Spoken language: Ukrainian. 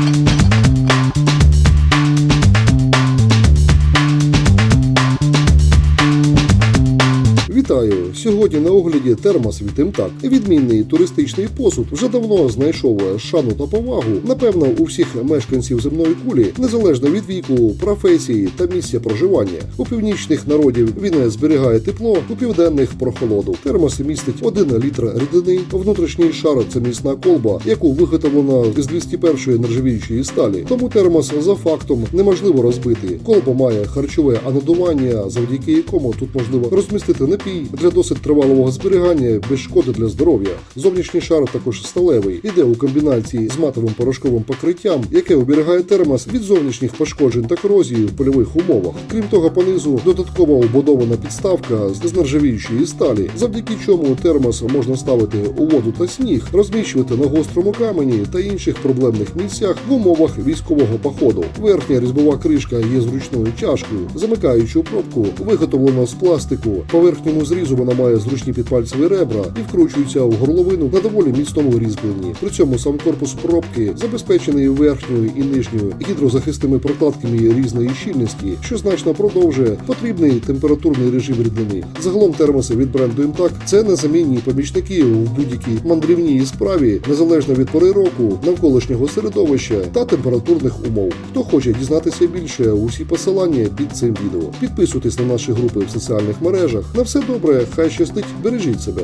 Thank you. Вітаю! Сьогодні на огляді термос від Імтак. Відмінний туристичний посуд вже давно знайшов шану та повагу. Напевно, у всіх мешканців земної кулі, незалежно від віку, професії та місця проживання. У північних народів він зберігає тепло, у південних прохолоду. Термос містить 1 літр рідини. Внутрішній шар це міцна колба, яку виготовлено з 201 нержавіючої сталі. Тому термос за фактом неможливо розбити. Колба має харчове анодування, завдяки якому тут можливо розмістити напій для досить тривалого зберігання без шкоди для здоров'я. Зовнішній шар також сталевий, іде у комбінації з матовим порошковим покриттям, яке оберігає термос від зовнішніх пошкоджень та корозії в польових умовах. Крім того, понизу додаткова убудована підставка з нержавіючої сталі, завдяки чому термос можна ставити у воду та сніг, розміщувати на гострому камені та інших проблемних місцях в умовах військового походу. Верхня різьбова кришка є зручною чашкою, замикаючу пробку виготовлено з пластику. По верхньому зрізу вона має зручні підпальцеві ребра і вкручується в горловину на доволі міцному різьбленні. При цьому сам корпус пробки забезпечений верхньою і нижньою гідрозахисними прокладками різної щільності, що значно продовжує потрібний температурний режим рідини. Загалом термоси від бренду Imtac – це незамінні помічники в будь-якій мандрівній справі, незалежно від пори року, навколишнього середовища та температурних умов. Хто хоче дізнатися більше, усі посилання під цим відео. Підписуйтесь на наші групи в соціальних мережах. На все добре, хай щастить, бережіть себе.